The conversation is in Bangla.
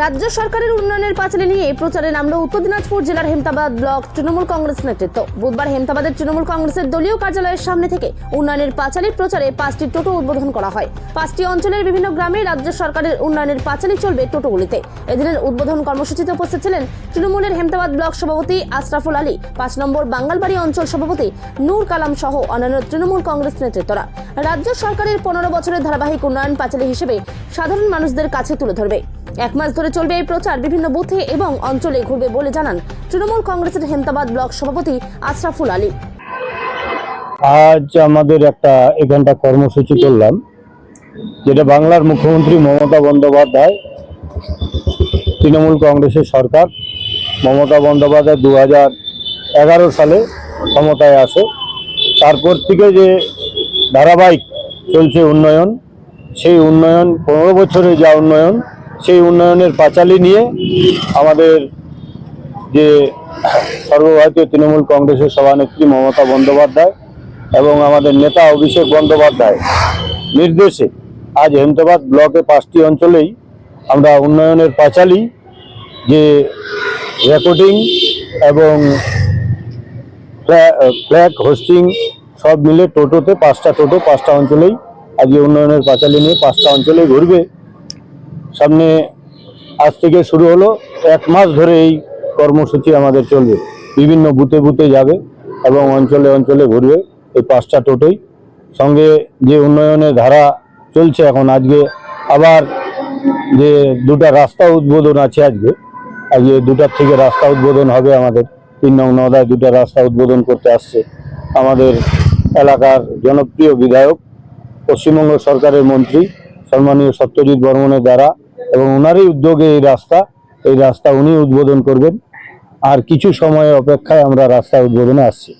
রাজ্য সরকারের উন্নয়নের পাঁচালী নিয়ে প্রচারে নামলো উত্তর দিনাজপুর জেলার হেমতাবাদ ব্লক তৃণমূল কংগ্রেস নেতৃত্ব। বুধবার হেমতাবাদের তৃণমূল কংগ্রেসের দলীয় কার্যালয়ের সামনে থেকে উন্নয়নের পাঁচালীর প্রচারে পাঁচটি টোটো উদ্বোধন করা হয়। পাঁচটি অঞ্চলের বিভিন্ন গ্রামে রাজ্য সরকারের উন্নয়নের পাঁচালী চলবে টোটোগুলিতে। এদিনের উদ্বোধন কর্মসূচিতে উপস্থিত ছিলেন তৃণমূলের হেমতাবাদ ব্লক সভাপতি আশরাফুল আলী, পাঁচ নম্বর বাঙ্গালবাড়ি অঞ্চল সভাপতি নূর কালাম সহ অন্যান্য তৃণমূল কংগ্রেস নেতৃত্বরা। রাজ্য সরকারের পনেরো বছরের ধারাবাহিক উন্নয়ন পাঁচালী হিসেবে সাধারণ মানুষদের কাছে তুলে ধরবে। এক মাস ধরে চলবে এই প্রচার, বিভিন্ন বুথে এবং অঞ্চলে ঘুরবে বলে জানান তৃণমূল কংগ্রেসের হেমতাবাদ ব্লক সভাপতি আশরাফুল আলী। আজ আমাদের একটা এখানটা কর্মসূচি করলাম, যেটা বাংলার মুখ্যমন্ত্রী মমতা বন্দ্যোপাধ্যায়, তৃণমূল কংগ্রেসের সরকার, মমতা বন্দ্যোপাধ্যায় দু হাজার এগারো সালে ক্ষমতায় আসে। তারপর থেকে যে ধারাবাহিক চলছে উন্নয়ন, সেই উন্নয়ন, পনেরো বছরে যা উন্নয়ন সেই উন্নয়নের পাঁচালি নিয়ে আমাদের যে সর্বভারতীয় তৃণমূল কংগ্রেসের সভানেত্রী মমতা বন্দ্যোপাধ্যায় এবং আমাদের নেতা অভিষেক বন্দ্যোপাধ্যায় নির্দেশে আজ হেমতাবাদ ব্লকে পাঁচটি অঞ্চলেই আমরা উন্নয়নের পাঁচালি যে রেকর্ডিং এবং ফ্ল্যাগ হোস্টিং সব মিলে টোটোতে পাঁচটা টোটো পাঁচটা অঞ্চলেই আজকে উন্নয়নের পাঁচালি নিয়ে পাঁচটা অঞ্চলেই ঘুরবে। সামনে আজ থেকে শুরু হলো। এক মাস ধরে এই কর্মসূচি আমাদের চলবে। বিভিন্ন বুথে বুথে যাবে এবং অঞ্চলে অঞ্চলে ঘুরবে এই পাঁচটা টোটোই। সঙ্গে যে উন্নয়নের ধারা চলছে এখন আজকে, আবার যে দুটা রাস্তা উদ্বোধন আছে আজকে আজকে দুটার থেকে রাস্তা উদ্বোধন হবে আমাদের। তিন নং নদায় দুটা রাস্তা উদ্বোধন করতে আসছে আমাদের এলাকার জনপ্রিয় বিধায়ক, পশ্চিমবঙ্গ সরকারের মন্ত্রী, সম্মানীয় সত্যজিৎ বর্মনের দ্বারা এবং ওনারই উদ্যোগে এই রাস্তা এই রাস্তা উনি উদ্বোধন করবেন। আর কিছু সময় অপেক্ষায় আমরা রাস্তা উদ্বোধনে আসছি।